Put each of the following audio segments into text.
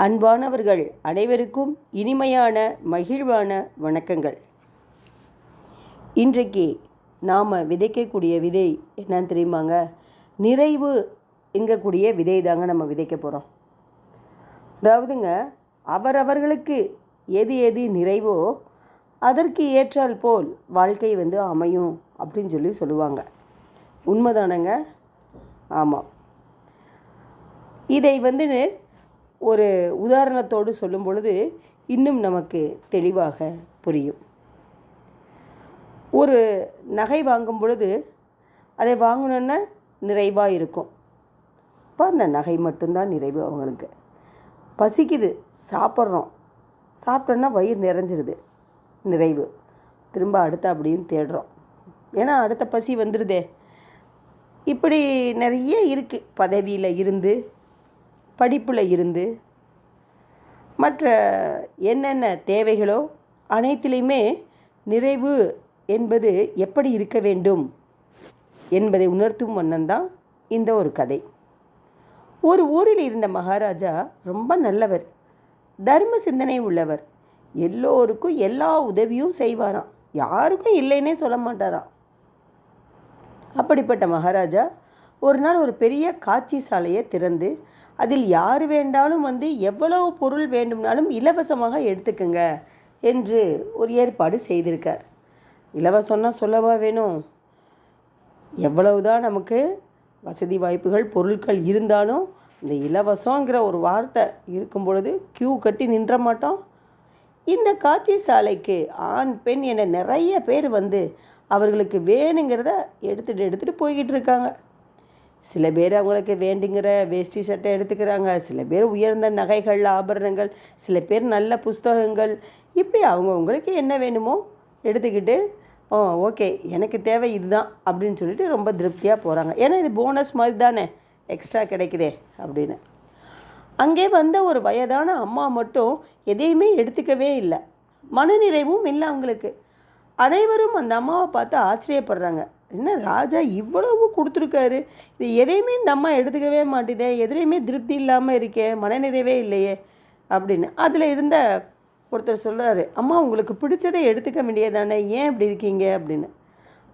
அன்பானவர்கள் அனைவருக்கும் இனிமையான மகிழ்வான வணக்கங்கள். இன்றைக்கு நாம் விதைக்கக்கூடிய விதை என்னன்னு தெரியுமாங்க? நிறைவு எங்கக்கூடிய விதை தாங்க நம்ம விதைக்க போகிறோம் அதாவதுங்க அவரவர்களுக்கு எது எது நிறைவோ அதற்கு ஏற்றால் போல் வாழ்க்கை வந்து அமையும் அப்படின்னு சொல்லி சொல்லுவாங்க. உண்மைதானங்க? ஆமாம். இதை வந்து ஒரு உதாரணத்தோடு சொல்லும் பொழுது இன்னும் நமக்கு தெளிவாக புரியும். ஒரு நகை வாங்கும் பொழுது அதை வாங்கணுன்னா நிறைவாக இருக்கும். இப்போ அந்த நகை மட்டும்தான் நிறைவு அவங்களுக்கு. பசிக்குது சாப்பிட்றோம். சாப்பிட்டோன்னா வயிறு நிறைஞ்சிருது. நிறைவு. திரும்ப அடுத்த அப்படியும் தேடுறோம். ஏன்னா அடுத்த பசி வந்துடுதே இப்படி நிறைய இருக்குது பதவியில் இருந்து படிப்பில் இருந்து மற்ற என்னென்ன தேவைகளோ அனைத்திலையுமே நிறைவு என்பது எப்படி இருக்க வேண்டும் என்பதை உணர்த்தும் வண்ணம்தான் இந்த ஒரு கதை. ஒரு ஊரில் இருந்த மகாராஜா ரொம்ப நல்லவர். தர்ம சிந்தனை உள்ளவர். எல்லோருக்கும் எல்லா உதவியும் செய்வாராம். யாருக்கும் இல்லைன்னே சொல்ல மாட்டாராம். அப்படிப்பட்ட மகாராஜா ஒரு நாள் ஒரு பெரிய காட்சி சாலையை திறந்து அதில் யார் வேண்டாலும் வந்து எவ்வளவு பொருள் வேண்டும்னாலும் இலவசமாக எடுத்துக்கங்க என்று ஒரு ஏற்பாடு செய்திருக்கார். இலவசம்னா சொல்லவா வேணும்? எவ்வளவுதான் நமக்கு வசதி வாய்ப்புகள் பொருட்கள் இருந்தாலும் இந்த இலவசங்கிற ஒரு வார்த்தை இருக்கும் பொழுது கியூ கட்டி நின்ற மாட்டோம். இந்த காட்சி சாலைக்கு ஆண் பெண் என நிறைய பேர் வந்து அவர்களுக்கு வேணுங்கிறத எடுத்துகிட்டு எடுத்துகிட்டு போய்கிட்டு இருக்காங்க. சில பேர் அவங்களுக்கு வேண்டுங்கிற வேஷ்டி சட்டை எடுத்துக்கிறாங்க சில பேர் உயர்ந்த நகைகள் ஆபரணங்கள் சில பேர் நல்ல புஸ்தகங்கள். இப்படி அவங்கவுங்களுக்கு என்ன வேணுமோ எடுத்துக்கிட்டு ஓ ஓகே எனக்கு தேவை இதுதான் அப்படின்னு சொல்லிட்டு ரொம்ப திருப்தியாக போகிறாங்க ஏன்னா இது போனஸ் மாதிரி தானே எக்ஸ்ட்ரா கிடைக்குதே அப்படின்னு. அங்கே வந்த ஒரு வயதான அம்மா மட்டும் எதையுமே எடுத்துக்கவே இல்லை. மனநிறைவும் இல்லை அவங்களுக்கு. அனைவரும் அந்த அம்மாவை பார்த்து ஆச்சரியப்படுறாங்க. என்ன ராஜா இவ்வளவு கொடுத்துருக்காரு? இது எதையுமே இந்த அம்மா எடுத்துக்கவே மாட்டேதே எதுலேயுமே திருப்தி இல்லாமல் இருக்கே மனநிறைவே இல்லையே அப்படின்னு. அதில் இருந்த ஒருத்தர் சொல்கிறாரு அம்மா உங்களுக்கு பிடிச்சதை எடுத்துக்க வேண்டியதானே ஏன் இப்படி இருக்கீங்க? அப்படின்னு.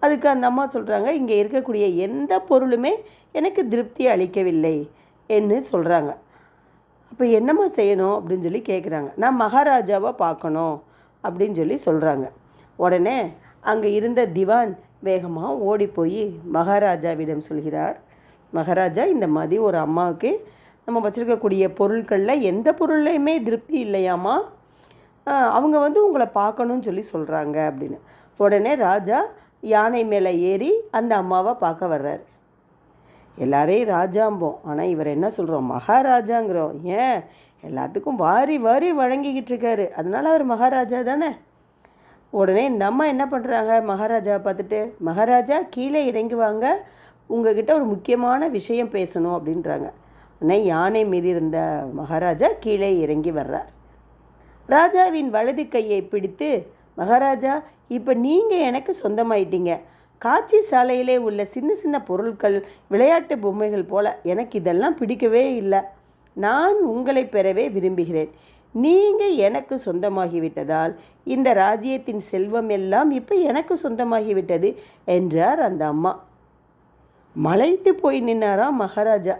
அதுக்கு அந்த அம்மா சொல்கிறாங்க இங்கே இருக்கக்கூடிய எந்த பொருளுமே எனக்கு திருப்தி அளிக்கவில்லை என்று சொல்கிறாங்க அப்போ என்னம்மா செய்யணும் அப்படின்னு சொல்லி கேட்குறாங்க நான் மகாராஜாவை பார்க்கணும் அப்படின்னு சொல்லி சொல்கிறாங்க உடனே அங்கே இருந்த திவான் வேகமாக ஓடி போய் மகாராஜாவிடம் சொல்கிறார் மகாராஜா இந்த மாதிரி ஒரு அம்மாவுக்கு நம்ம வச்சுருக்கக்கூடிய பொருட்களில் எந்த பொருள்லையுமே திருப்தி இல்லையாம்மா? அவங்க வந்து உங்களை பார்க்கணும்னு சொல்லி சொல்கிறாங்க அப்படின்னு. உடனே ராஜா யானை மேலே ஏறி அந்த அம்மாவை பார்க்க வர்றாரு. எல்லாரையும் ராஜாம்போம். ஆனால் இவர் என்ன சொல்கிறோம் மகாராஜாங்கிறோம். ஏன்? எல்லாத்துக்கும் வாரி வாரி வழங்கிக்கிட்டு இருக்காரு. அதனால் அவர் மகாராஜா தானே? உடனே இந்த அம்மா என்ன பண்ணுறாங்க மகாராஜாவை பார்த்துட்டு மகாராஜா கீழே இறங்குவாங்க. உங்ககிட்ட ஒரு முக்கியமான விஷயம் பேசணும் அப்படின்றாங்க. உடனே யானை மீறி இருந்த மகாராஜா கீழே இறங்கி வர்றார். ராஜாவின் வலது கையை பிடித்து மகாராஜா இப்போ நீங்கள் எனக்கு சொந்தமாயிட்டீங்க. காட்சி சாலையிலே உள்ள சின்ன சின்ன பொருட்கள் விளையாட்டு பொம்மைகள் போல எனக்கு இதெல்லாம் பிடிக்கவே இல்லை. நான் உங்களை பெறவே விரும்புகிறேன். நீங்கள் எனக்கு சொந்தமாகிவிட்டதால் இந்த ராஜ்யத்தின் செல்வம் எல்லாம் இப்போ எனக்கு சொந்தமாகிவிட்டது என்றார் அந்த அம்மா. மலைத்து போய் நின்னாராம் மகாராஜா?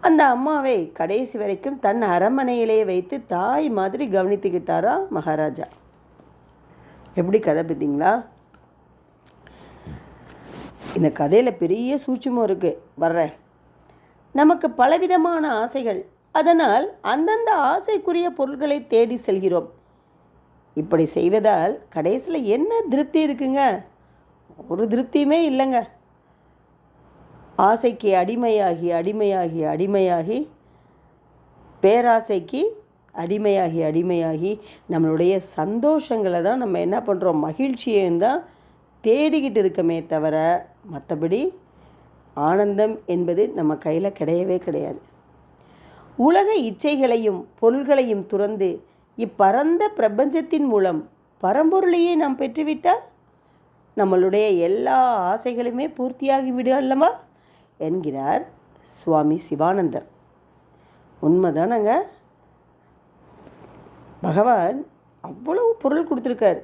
அந்த அம்மாவை கடைசி வரைக்கும் தன் அரண்மனையிலே வைத்து தாய் மாதிரி கவனித்துக்கிட்டாரா மகாராஜா? எப்படி கதை பார்த்தீங்களா? இந்த கதையில் பெரிய சூட்சமும் இருக்குது வர்றேன். நமக்கு பலவிதமான ஆசைகள். அதனால் அந்தந்த ஆசைக்குரிய பொருட்களை தேடி செல்கிறோம். இப்படி செய்வதால் கடைசியில் என்ன திருப்தி இருக்குங்க? ஒரு திருப்தியுமே இல்லைங்க. ஆசைக்கு அடிமையாகி அடிமையாகி அடிமையாகி பேராசைக்கு அடிமையாகி அடிமையாகி நம்மளுடைய சந்தோஷங்களை தான் நம்ம என்ன பண்ணுறோம் மகிழ்ச்சியையும் தான் தேடிக்கிட்டு இருக்கமே தவிர மற்றபடி ஆனந்தம் என்பது நம்ம கையில் கிடையவே கிடையாது. உலக இச்சைகளையும் பொருள்களையும் துறந்து இப்பரந்த பிரபஞ்சத்தின் மூலம் பரம்பொருளையே நாம் பெற்றுவிட்டால் நம்மளுடைய எல்லா ஆசைகளுமே பூர்த்தியாகி விடு அல்லவா? என்கிறார் சுவாமி சிவானந்தர். உண்மைதானங்க? பகவான் அவ்வளவு பொருள் கொடுத்துருக்காரு.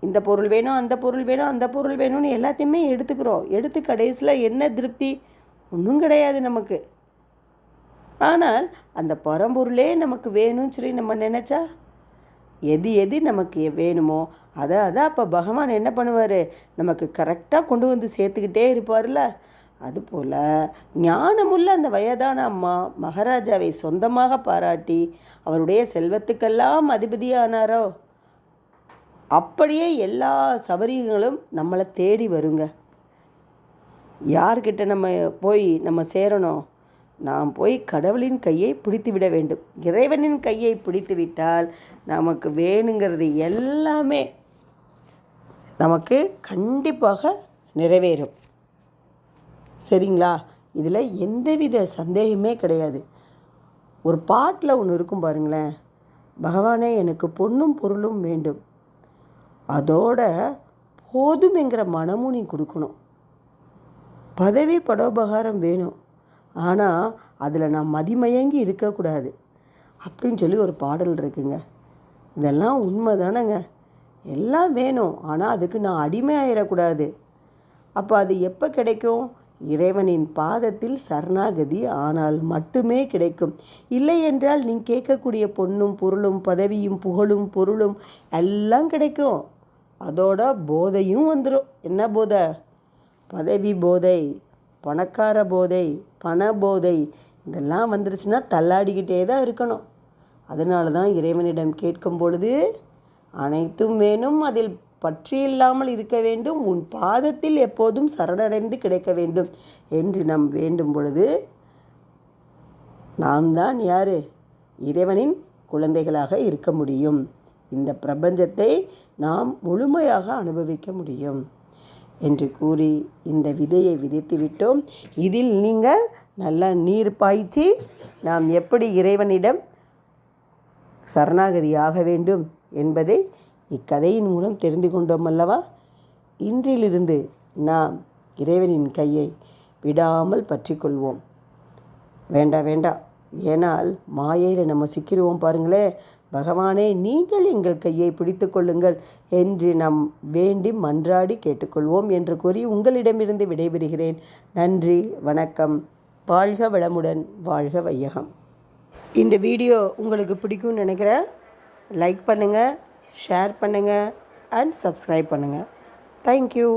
இந்த பொருள் வேணும் அந்த பொருள் வேணும் அந்த பொருள் வேணும்னு எல்லாத்தையுமே எடுத்துக்கிறோம். எடுத்து கடைசியில் என்ன திருப்தி? ஒன்றும் கிடையாது நமக்கு. ஆனால் அந்த பரம்பொருளே நமக்கு வேணும்னு சொல்லி நம்ம நினச்சா? எது எது நமக்கு வேணுமோ அதை அதை அப்போ பகவான் என்ன பண்ணுவார்? நமக்கு கரெக்டாக கொண்டு வந்து சேர்த்துக்கிட்டே இருப்பார்ல அதுபோல் ஞானமுள்ள அந்த வயதான அம்மா மகாராஜாவை சொந்தமாக பாராட்டி அவருடைய செல்வத்துக்கெல்லாம் அதிபதியானாரோ? அப்படியே எல்லா சபரிகளும் நம்மளை தேடி வருங்க. யார்கிட்ட நம்ம போய் நம்ம சேரணும்? நாம் போய் கடவுளின் கையை பிடித்து விட வேண்டும். இறைவனின் கையை பிடித்து விட்டால் நமக்கு வேணுங்கிறது எல்லாமே நமக்கு கண்டிப்பாக நிறைவேறும். சரிங்களா? இதில் எந்தவித சந்தேகமே கிடையாது. ஒரு பாட்டில் ஒன்று இருக்கும் பாருங்களேன். பகவானே எனக்கு பொண்ணும் பொருளும் வேண்டும். அதோட போதுமெங்கிற மனமும் நீ கொடுக்கணும். பதவி படோபகாரம் வேணும். ஆனால் அதில் நான் மதிமயங்கி இருக்கக்கூடாது. அப்படின்னு சொல்லி ஒரு பாடல் இருக்குங்க. இதெல்லாம் உண்மை தானேங்க எல்லாம் வேணும். ஆனால் அதுக்கு நான் அடிமை ஆயிடக்கூடாது அப்போ அது எப்போ கிடைக்கும்? இறைவனின் பாதத்தில் சரணாகதி ஆனால் மட்டுமே கிடைக்கும். இல்லை என்றால் நீ கேட்கக்கூடிய பொண்ணும் பொருளும் பதவியும் புகழும் பொருளும் எல்லாம் கிடைக்கும். அதோட போதையும் வந்துடும் என்ன போதை? பதவி போதை. பணக்கார போதை பண போதை இதெல்லாம் வந்துருச்சுன்னா தள்ளாடிக்கிட்டே தான் இருக்கணும். அதனால தான் இறைவனிடம் கேட்கும் பொழுது அனைத்தும் வேணும் அதில் பற்றி இல்லாமல் இருக்க வேண்டும் உன் பாதத்தில் எப்போதும் சரணடைந்து கிடைக்க வேண்டும் என்று நாம் வேண்டும் பொழுது நாம் தான் யார்? இறைவனின் குழந்தைகளாக இருக்க முடியும். இந்த பிரபஞ்சத்தை நாம் முழுமையாக அனுபவிக்க முடியும். என்று கூறி இந்த விதையை விதைத்து விட்டோம். இதில் நீங்கள் நல்லா நீர் பாய்ச்சி நாம் எப்படி இறைவனிடம் சரணாகதி ஆக வேண்டும் என்பதை இக்கதையின் மூலம் தெரிந்து கொண்டோம் அல்லவா? இன்றிலிருந்து நாம் இறைவனின் கையை விடாமல் பற்றி கொள்வோம். வேண்டாம் வேண்டாம் ஏனால் மாயையில் நம்ம சிக்கிடுவோம் பாருங்களேன் பகவானே நீங்கள் எங்கள் கையை பிடித்து கொள்ளுங்கள் என்று நாம் வேண்டி மன்றாடி கேட்டுக்கொள்வோம் என்று கூறி உங்களிடமிருந்து விடைபெறுகிறேன். நன்றி வணக்கம். வாழ்க வளமுடன் வாழ்க வையகம். இந்த வீடியோ உங்களுக்கு பிடிக்கும்னு நினைக்கிறேன். லைக் பண்ணுங்கள் ஷேர் பண்ணுங்கள் அண்ட் சப்ஸ்கிரைப் பண்ணுங்கள் தேங்க்யூ